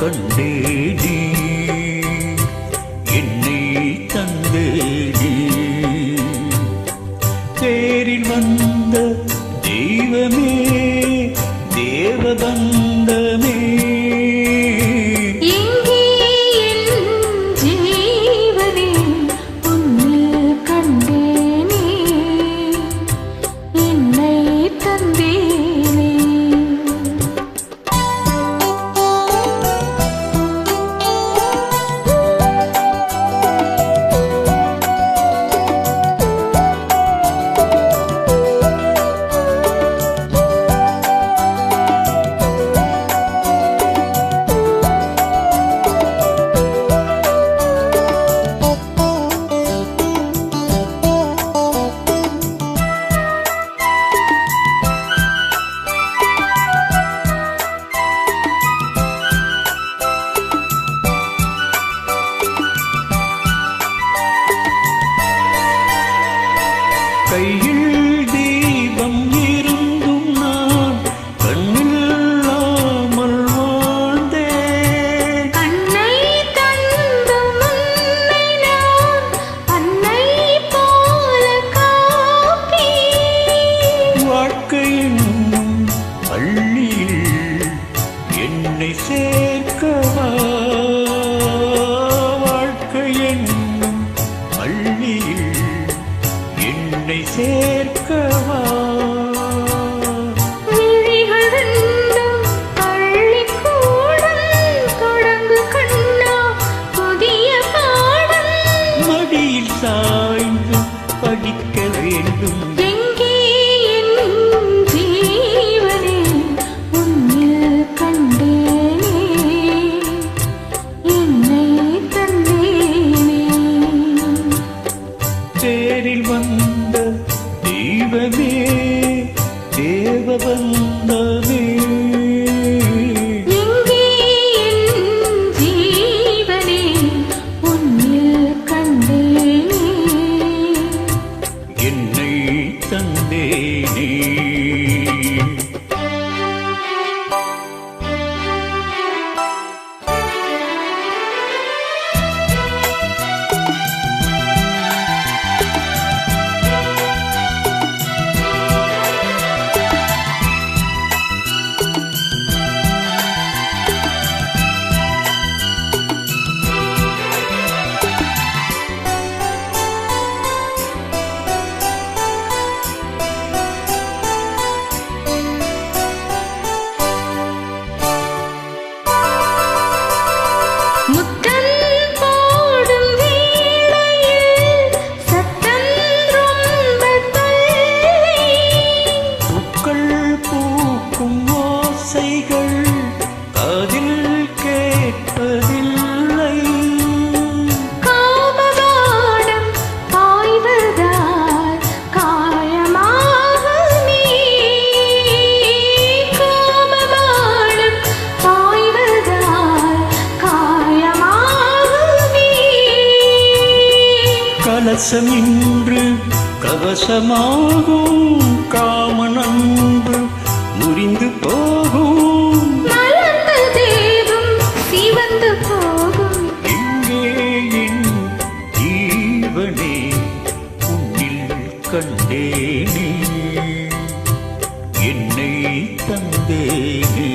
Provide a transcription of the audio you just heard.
கண்டேடி. என்னை தந்தேடி. தேரில் வந்த தெய்வமே தேவகந்தமே சேர்க்கவா? வாழ்க்கை என்னும் பள்ளியில் என்னை சேர்க்கவா சாய்ந்து படிக்க வேண்டும். தேவ கவசம் இன்று கவசமாகும் காமனன்பு முறிந்து போகும். தேவம் சிவந்து போகும். எங்கேயின் ஜீவனே உன்னில் கண்டேனே? என்னை தந்தேனே?